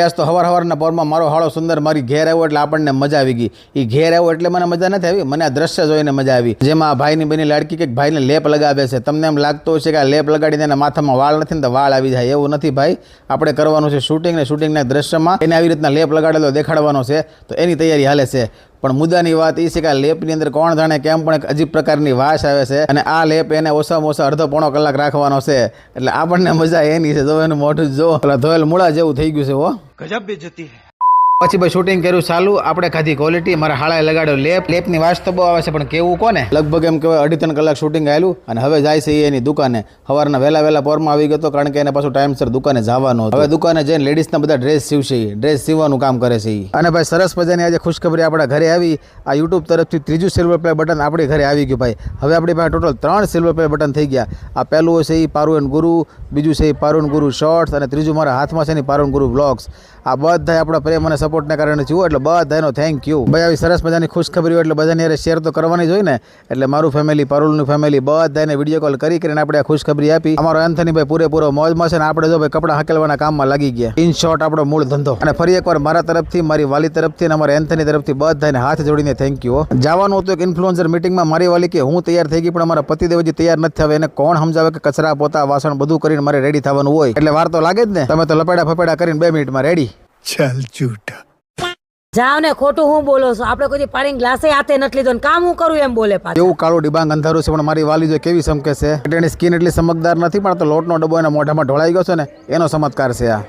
આજ તો હવાર હવારના પરમાં મારો હાળો સુંદર, મારી ઘેર આવ્યો એટલે આપણને મજા આવી ગઈ. એ ઘેર આવ્યો એટલે મને મજા નથી આવી, મને આ દ્રશ્ય જોઈને મજા આવી. જેમાં આ ભાઈની બની લાડકી કે ભાઈને લેપ લગાવે છે. તમને એમ લાગતું હશે કે આ લેપ લગાડીને એના માથામાં વાળ નથી ને તો વાળ આવી જાય. એવું નથી ભાઈ. આપણે કરવાનું છે શૂટિંગ ને શૂટિંગના દ્રશ્યમાં એને આવી રીતના લેપ લગાડેલો દેખાડવાનો છે. તો એની તૈયારી હાલે છે. પણ મુદ્દાની વાત એ છે કે આ લેપની અંદર કોણ જાણે કેમ પણ અજીબ પ્રકારની વાસ આવે છે અને આ લેપ એને ઓછામાં ઓછા અડધો પોણો કલાક રાખવાનો છે. એટલે આપણને મજા એની છે. તો એનું મોઢું જો, પેલા ધોયેલ મૂળા જેવું થઈ ગયું છે હો. ગજબ બેજતી પછી ભાઈ શૂટિંગ કર્યું ચાલુ, આપણે ખાધી ક્વોલિટી મારા હાળાએ લગાડ્યો લેપ લેપની વાસ તો બહુ આવે છે, પણ કેવું કોને? લગભગ એમ કહેવાય અઢી ત્રણ કલાક શૂટિંગ આવેલું અને હવે જાય છે એની દુકાને. સવારના વહેલા વહેલા પોરમાં આવી ગયો કારણ કે એને પાછું ટાઈમસર દુકાને જવાનું હવે દુકાને જઈને લેડીઝના બધા ડ્રેસ સીવશે ડ્રેસ સીવવાનું કામ કરે છે અને ભાઈ સરસ મજાની આજે ખુશખબરી આપણા ઘરે આવી. આ યુટ્યુબ તરફથી ત્રીજું સિલ્વર પ્લે બટન આપણી ઘરે આવી ગયું ભાઈ. હવે આપણી પાસે ટોટલ ત્રણ સિલ્વર પ્લે બટન થઈ ગયા. આ પહેલું છે એ પારુન ગુરુ, બીજું છે એ પારુન ગુરુ શોર્ટ્સ અને ત્રીજું મારા હાથમાં છે ને પારુન ગુરુ બ્લોગ્સ આ બધા આપણા પ્રેમ અને સપોર્ટને કારણે જુઓ એટલે બધાનો થેન્ક યુ ભાઈ, આવી સરસ મજાની ખુશખબરી હોય એટલે બધાની યારે શેર તો કરવાની જ હોય ને. એટલે મારું ફેમિલી પારુલનું ફેમિલી બધાને વીડિયો કોલ કરી કરીને આપણે આ ખુશખબરી આપી. અમારો એન્થની ભાઈ પૂરેપૂરો મોજમાં છે ને આપણે જો ભાઈ કપડાં હકેલવાના કામમાં લાગી ગયા. ઇન શોર્ટ આપણો મૂળ ધંધો. અને ફરી એકવાર મારા તરફથી, મારી વાલી તરફથી અને અમારા એન્થની તરફથી બધાને હાથ જોડીને થેન્ક યુ જવાનું હતું એક ઇન્ફ્લુઅન્સર મિટિંગમાં મારી વાલી કે, હું તૈયાર થઈ ગઈ, પણ અમારા પતિદેવજી તૈયાર નથી થવા એને કોણ સમજાવે કે કચરા પોતા, વાસણ બધું કરીને મારે રેડી થવાનું હોય? એટલે વાર તો લાગે જ ને. તમે તો લપેડા ફપેડા કરીને બે મિનિટમાં રેડી ચાલ જૂઠા. જાવ ને ખોટું હું બોલો છો? આપણે કોઈ પાણી ગ્લાસે હાથે નથી લીધો કામ હું કરું એમ બોલે પાછું. એવું કાળો ડિબાંગ અંધારું છે પણ મારી વાલી જો કેવી સમકે છે? એની સ્કીન એટલી સમજદાર નથી પણ તો લોટનો ડબ્બો એના મોઢામાં ઢોળાઈ ગયો છે ને એનો ચમત્કાર છે આ.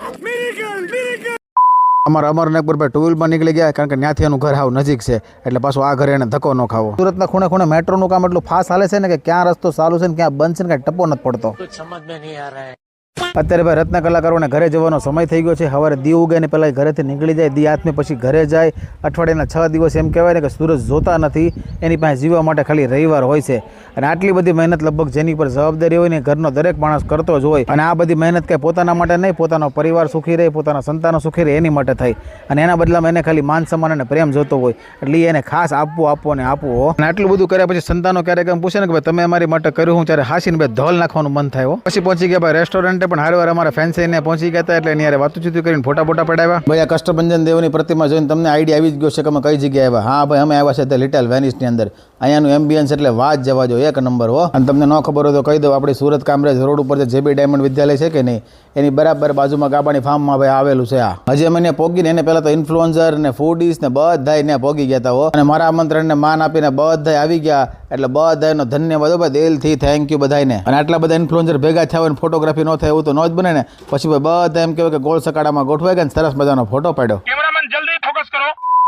અમારા અમર નાગપુર પર ટુ વ્હીલમાં નીકળી ગયા કારણ કે ત્યાંથી એનું ઘર હાવ નજીક છે એટલે પાછું આ ઘરે એને ધક્કો ન ખાવો. સુરતના ખૂણે ખૂણે મેટ્રોનું કામ એટલું ફાસ્ટ હાલે છે ને કે ક્યાં રસ્તો ચાલુ છે ને ક્યાં બંધ છે ને ક્યાં ટપો નથી પડતો. સમજ નહીં આ અત્યારે ભાઈ રત્ન કલાકારોને ઘરે જવાનો સમય થઈ ગયો છે. સવારે દી ઉગે ને પહેલાં ઘરેથી નીકળી જાય દી હાથમે પછી ઘરે જાય. અઠવાડિયાના છ દિવસ એમ કહેવાય ને કે સૂરજ જોતા નથી, એની પાસે જીવવા માટે ખાલી રવિવાર હોય છે. અને આટલી બધી મહેનત લગભગ જેની પર જવાબદારી હોય ને ઘરનો દરેક માણસ કરતો જ હોય. અને આ બધી મહેનત કંઈ પોતાના માટે નહીં, પોતાનો પરિવાર સુખી રહે, પોતાના સંતાનો સુખી રહે, એની માટે થઈ અને એના બદલામાં એને ખાલી માન સન્માન અને પ્રેમ જોતો હોય. એટલે એને ખાસ આપવું આપવું અને આપવું અને આટલું બધું કર્યા પછી સંતાનો ક્યારેક એમ પૂછે ને કે ભાઈ તમે અમારી માટે કર્યું હું, ત્યારે હાસીને બે ધોલ નાખવાનું મન થાય. પછી પહોંચી ગયા ભાઈ રેસ્ટોરન્ટે પણ હારવાર અમારા ફેન્સ એને પહોંચી ગયા હતા એટલે એની યારે વાતું ચીતું કરીને ફોટા ફોટા પડાવ્યા. ભાઈ, આ કષ્ટભંજન દેવની પ્રતિમા જોઈને તમને આઈડિયા આવી જ ગયો છે કે અમે કઈ જગ્યાએ આવ્યા? હા, ભાઈ, અમે આવ્યા છે તે લિટલ વેનિસની અંદર. અહીંયાનું એમ્બિયન્સ એટલે વાત જવા જો એક નંબર હો. અને તમને ન ખબર હોય તો કહી દઉં આપણી સુરત કામરેજ રોડ ઉપર જે જેબી ડાયમંડ વિદ્યાલય છે કે નહીં, એની બરાબર બાજુમાં ગાબાની ફાર્મમાં ભાઈ આવેલું છે આ. હજી અમે ત્યાં પોગીને એને પહેલાં તો ઇન્ફ્લુઅન્સર ને ફૂડીસ ને બધા એને પોગી ગયા હતા, હો. અને મારા આમંત્રણને માન આપીને બધા આવી ગયા, એટલે બધાનો ધન્યવાદ ભાઈ, દિલથી થેન્ક યુ બધાને અને આટલા બધા ઇન્ફ્લુઅન્સર ભેગા થયા હોય ફોટોગ્રાફી ન થાય એવું તો ન જ બને ને. પછી બધા એમ કહેવાય કે ગોળ સકાડામાં ગોઠવાઈ ગયા ને, સરસ મજાનો ફોટો પાડ્યો.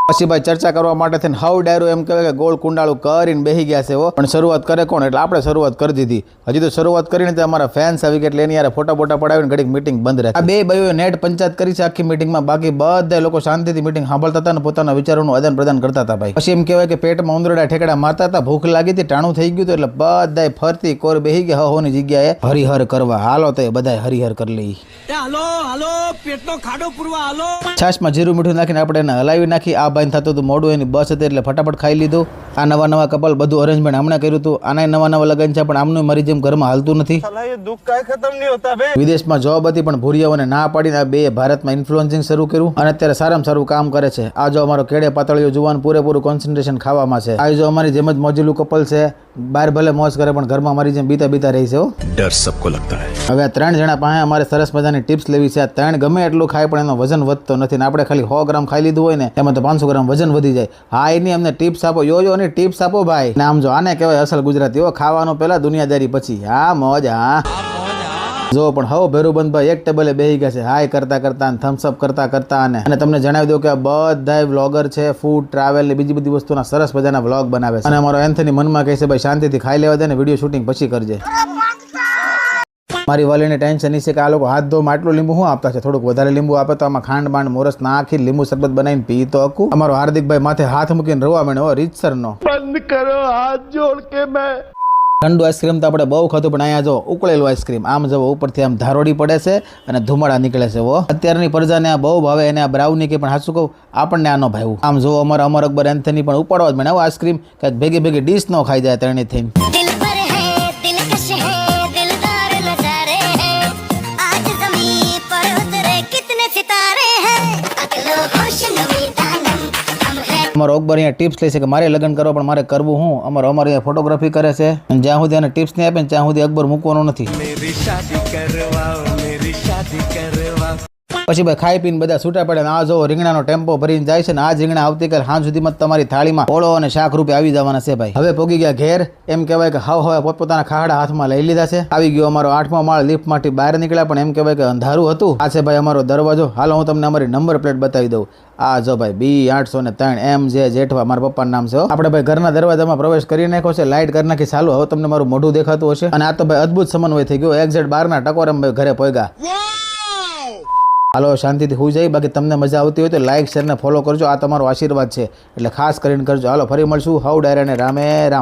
પછી ભાઈ ચર્ચા કરવા માટે થઈને હાવ ડાયરો એમ કહેવાય કે ગોળ કુંડાળું કરીને બેસી ગયા છે પણ શરૂઆત કરે કોણ? એટલે આપણે શરૂઆત કરી દીધી. હજી તો શરૂઆત કરીને તો અમારા ફેન્સ આવી ગયા એટલે એની યાર ફોટા ફોટા પડાવીને ઘડીક મીટિંગ બંધ રહે આ બે ભાઈઓએ નેટ પંચાયત કરી છે આખી મીટિંગમાં બાકી બધા લોકો શાંતિથી મિટિંગ સાંભળતા હતા અને પોતાના વિચારોનું આદાન પ્રદાન કરતા હતા ભાઈ. પછી એમ કહેવાય કે પેટમાં ઉંદરડા ઠેકડા મારતા હતા. ભૂખ લાગી હતી ટાણું થઈ ગયું હતું એટલે બધા ફરતી કોર બેસી ગયા. હોની જગ્યાએ હરિહર કરવા. હાલો તો એ બધાય હરિહર કરી લઈ. હાલો હાલો પેટનો ખાડો પૂરવા હાલો. છાશમાં જીરું મીઠું નાખીને આપણે એને હલાવી નાખી. આ બાંધ થતું હતું મોડું એની બસ હતી એટલે ફટાફટ ખાઈ લીધું. આ નવા નવા કપલ બધું અરેન્જમેન્ટ હમણાં કર્યું હતું. આના નવા નવા લગન છે પણ આમનું મારી જેમ ઘરમાં હાલતું નથી. વિદેશમાં જોબ હતી પણ ભૂરિયાઓને ના પાડીને આ બે ભારતમાં ઇન્ફ્લુએન્સિંગ શરૂ કર્યું અને અત્યારે સારામાં સારું કામ કરે છે. આ જો અમારો કેડે પાતળીઓ જુવાન પૂરેપૂરું કોન્સન્ટ્રેશન ખાવામાં છે. આ જો અમારી જેમ જ મોજેલું કપલ છે બાર ભલે મોજ કરે પણ ઘરમાં મારી જેમ બીતા બીતા રહી છે ડર સબકો લગતા હે. હવે આ ત્રણ જણા પાસે અમારે સરસ મજાની ટિપ્સ લેવી છે. આ ત્રણ ગમે એટલું ખાય પણ એનો વજન વધતો નથી. ને આપણે ખાલી સો ગ્રામ ખાઈ લીધું હોય ને એમાં તો પાંચસો ગ્રામ વજન વધી જાય. હા એની અમને ટિપ્સ આપો. યો યો ની ટિપ્સ આપો ભાઈ. ને આમ જો આને કહેવાય અસલ ગુજરાતીઓ ખાવાનો પહેલા દુનિયાદારી પછી. હા મોજ હા. જો, પણ હવ ભેરુબંધભાઈ, એક ટેબલે બેહી ગયા છે. હાય કરતા કરતા અને થમ્સઅપ કરતા કરતા અને અને તમને જણાવી દઉં કે આ બધા વ્લોગર છે ફૂડ ટ્રાવેલ ને બીજી બધી વસ્તુના સરસ મજાના વ્લોગ બનાવે છે. અને અમારો એન્થની મનમાં કહે છે, ભાઈ, શાંતિથી ખાઈ લેવા દે ને વીડિયો શૂટિંગ પછી કરજે. મારી વાલીને ટેન્શન છે કે આ લોકો હાથ ધોવામાં આટલું લીંબુ શું આપતા છે? થોડુંક વધારે લીંબુ આપે તો આમાં ખાંડ બાંડ મોરસ નાખી લીંબુ શરબત બનાવીને પી તો હકું. અમારો હાર્દિકભાઈ માથે હાથ મૂકીને રવા મેળવો રીતસરનો. બંધ કરો, હાથ જોડ કે મેં ઠંડુ આઈસ્ક્રીમ તો આપણે બહુ ખાધું, પણ અહીંયા જો ઉકળેલું આઈસ્ક્રીમ, આમ જવો ઉપરથી આમ ધારોડી પડે છે અને ધુમાડા નીકળે છે વો અત્યારની પ્રજાને આ બહુ ભાવે, એને આ બ્રાઉની કે પણ હાચું કહું, આપણને આનો ભાવ્યું. આમ જો અમારા અમર અકબર એન્થની પણ ઉપાડવા જ મને આઈસ્ક્રીમ કે ભેગી ભેગી ડીશ નો ખાઈ જાય ત્રણેય થઈને અમારો અકબર અહીંયા ટિપ્સ લે છે કે મારે લગ્ન કરવા, પણ મારે કરવું હું? અમારો અમારે અહીંયા ફોટોગ્રાફી કરે છે. જ્યાં સુધી એને ટિપ્સ નહીં આપે ત્યાં સુધી અકબર મૂકવાનો નથી. પછી ભાઈ ખાઈ પીને બધા છૂટા પડે આ જો રીંગણાનો ટેમ્પો ભરીને જાય છે ને આ જ રીંગણા આવતીકાલ સાંજ સુધીમાં તમારી થાળીમાં ઓળો અને શાક રૂપે આવી જવાના છે ભાઈ. હવે પોગી ગયા ઘેર, એમ કહેવાય કે હાવ હવે પોતપોતાના ખાડા હાથમાં લઈ લીધા છે. આવી ગયો અમારો આઠમો માળ લિફ્ટમાંથી બહાર નીકળ્યા પણ એમ કહેવાય કે અંધારું હતું. આ છે ભાઈ અમારો દરવાજો. હાલો હું તમને અમારી નંબર પ્લેટ બતાવી દઉં. આ જો ભાઈ, બી આઠસો ને ત્રણ, એમ જે જેઠવા, મારા પપ્પાનું નામ છે આપણે ભાઈ ઘરના દરવાજામાં પ્રવેશ કરી નાખ્યો છે લાઇટ કરી નાખી. ચાલુ, હવે તમને મારું મોઢું દેખાતું હશે. અને આ તો ભાઈ અદભુત સમન્વય થઈ ગયો. એક્ઝેટ બારના ટકોરમ ભાઈ ઘરે પોગ્યા હાલો, શાંતિથી હોઈ જાય બાકી તમને મજા આવતી હોય તો લાઇક શેર ને ફોલો કરજો. આ તમારો આશીર્વાદ છે. એટલે ખાસ કરીને કરજો. હાલો, ફરી મળશું. હાઉ ડાયરા ને રામે રામ.